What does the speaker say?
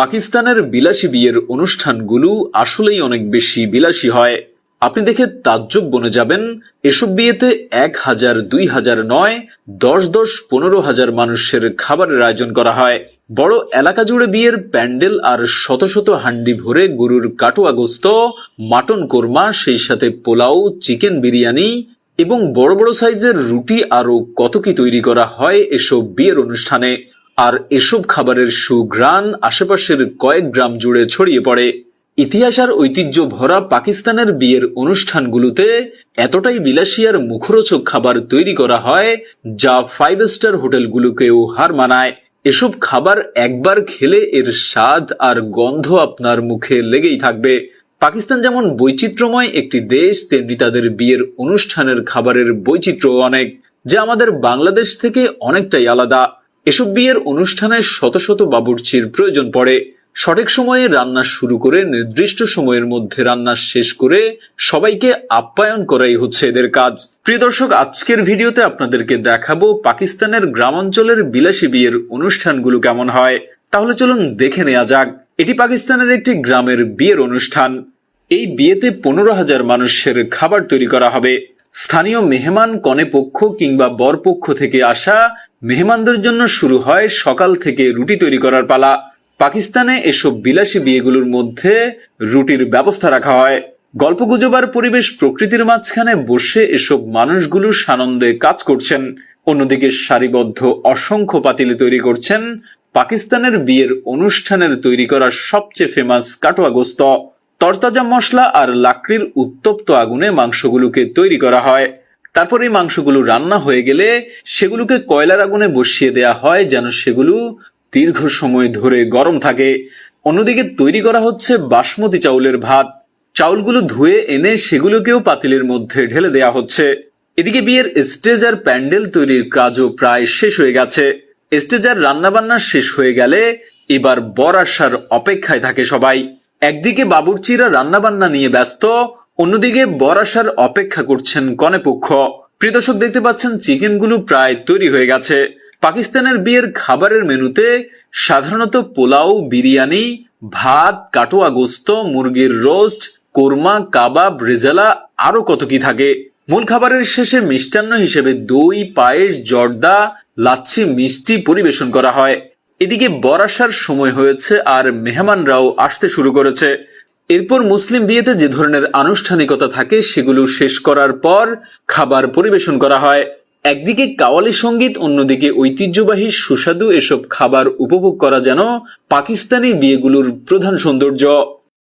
পাকিস্তানের বিলাসী বিয়ের অনুষ্ঠানগুলো আসলেই অনেক বেশি বিলাসী হয়। আপনি দেখে তাজ্জব বনে যাবেন, এসব বিয়েতে এক হাজার, দুই হাজার নয়, দশ দশ, পনেরো হাজার মানুষের খাবারের আয়োজন করা হয়। বড় এলাকা জুড়ে বিয়ের প্যান্ডেল আর শত শত হান্ডি ভরে গরুর কাটোয়া গোস্ত, মাটন কোরমা, সেই সাথে পোলাও, চিকেন বিরিয়ানি এবং বড় বড় সাইজের রুটি আরও কত কি তৈরি করা হয় এসব বিয়ের অনুষ্ঠানে। আর এসব খাবারের সুঘ্রাণ আশেপাশের কয়েক গ্রাম জুড়ে ছড়িয়ে পড়ে। ইতিহাস আর ঐতিহ্য ভরা পাকিস্তানের বিয়ের অনুষ্ঠানগুলোতে এতটাই বিলাসিয়ার মুখরোচক খাবার তৈরি করা হয়, যা ফাইভ স্টার হোটেলগুলোকেও হার মানায়। এসব খাবার একবার খেলে এর স্বাদ আর গন্ধ আপনার মুখে লেগেই থাকবে। পাকিস্তান যেমন বৈচিত্র্যময় একটি দেশ, তেমনি তাদের বিয়ের অনুষ্ঠানের খাবারের বৈচিত্র্য অনেক, যা আমাদের বাংলাদেশ থেকে অনেকটাই আলাদা। এসব বিয়ের অনুষ্ঠানে শত শত বাবুর্চির প্রয়োজন পড়ে। সঠিক সময়ে রান্না শুরু করে নির্দিষ্ট সময়ের মধ্যে রান্না শেষ করে সবাইকে আপ্যায়ন করাই হচ্ছে এদের কাজ। প্রিয় দর্শক, আজকের ভিডিওতে আপনাদেরকে দেখাবো পাকিস্তানের গ্রামাঞ্চলের বিলাসী বিয়ের অনুষ্ঠানগুলো কেমন হয়। তাহলে চলুন দেখে নেওয়া যাক। এটি পাকিস্তানের একটি গ্রামের বিয়ের অনুষ্ঠান। এই বিয়েতে পনেরো হাজার মানুষের খাবার তৈরি করা হবে। স্থানীয় মেহমান, কনে পক্ষ কিংবা বর পক্ষ থেকে আসা মেহমানদের জন্য শুরু হয় সকাল থেকে রুটি তৈরি করার পালা। পাকিস্তানে এসব বিলাসী বিয়েগুলোর মধ্যে রুটির ব্যবস্থা রাখা হয়। গল্পগুজবার পরিবেশ প্রকৃতির মাঝখানে বসে এসব মানুষগুলো সানন্দে কাজ করছেন। অন্যদিকে সারিবদ্ধ অসংখ্য পাতিলে তৈরি করছেন। পাকিস্তানের বিয়ের অনুষ্ঠানের তৈরি করা সবচেয়ে ফেমাস কাটোয়া গোস্ত। তরতাজা মশলা আর লাকড়ির উত্তপ্ত আগুনে মাংসগুলোকে তৈরি করা হয়। তারপর এই মাংসগুলো রান্না হয়ে গেলে সেগুলোকে কয়লার আগুনে বসিয়ে দেয়া হয় যেন সেগুলো দীর্ঘ সময় ধরে গরম থাকে। অন্যদিকে তৈরি করা হচ্ছে বাসমতি চাউলের ভাত। চাউলগুলো ধুয়ে এনে সেগুলোকেও পাতিলের মধ্যে ঢেলে দেয়া হচ্ছে। এদিকে বিয়ের স্টেজ আর প্যান্ডেল তৈরির কাজও প্রায় শেষ হয়ে গেছে। স্টেজ আর রান্নাবান্না শেষ হয়ে গেলে এবার বর আসার অপেক্ষায় থাকে সবাই। একদিকে বাবুর্চিরা রান্নাবান্না নিয়ে ব্যস্ত অন্যদিকে বরাসার অপেক্ষা করছেন কনেপক্ষ প্রিয় দর্শক, দেখতে পাচ্ছেন চিকেনগুলো প্রায় তৈরি হয়ে গেছে। পাকিস্তানের বিয়ের খাবারের মেনুতে সাধারণত পোলাও, বিরিয়ানি, ভাত, কাটোয়া গোস্ত, মুরগির রোস্ট, কোরমা, কাবাব, রেজালা আরও কত কি থাকে। মূল খাবারের শেষে মিষ্টান্ন হিসেবে দই, পায়েস, জর্দা, লাচ্ছি, মিষ্টি পরিবেশন করা হয়। এদিকে বরাসার সময় হয়েছে আর মেহমানরাও আসতে শুরু করেছে। এরপর মুসলিম বিয়েতে যে ধরনের আনুষ্ঠানিকতা থাকে, সেগুলো শেষ করার পর খাবার পরিবেশন করা হয়। একদিকে কাওয়ালি সংগীত, অন্যদিকে ঐতিহ্যবাহী সুস্বাদু এসব খাবার উপভোগ করা যেন পাকিস্তানি বিয়েগুলোর প্রধান সৌন্দর্য।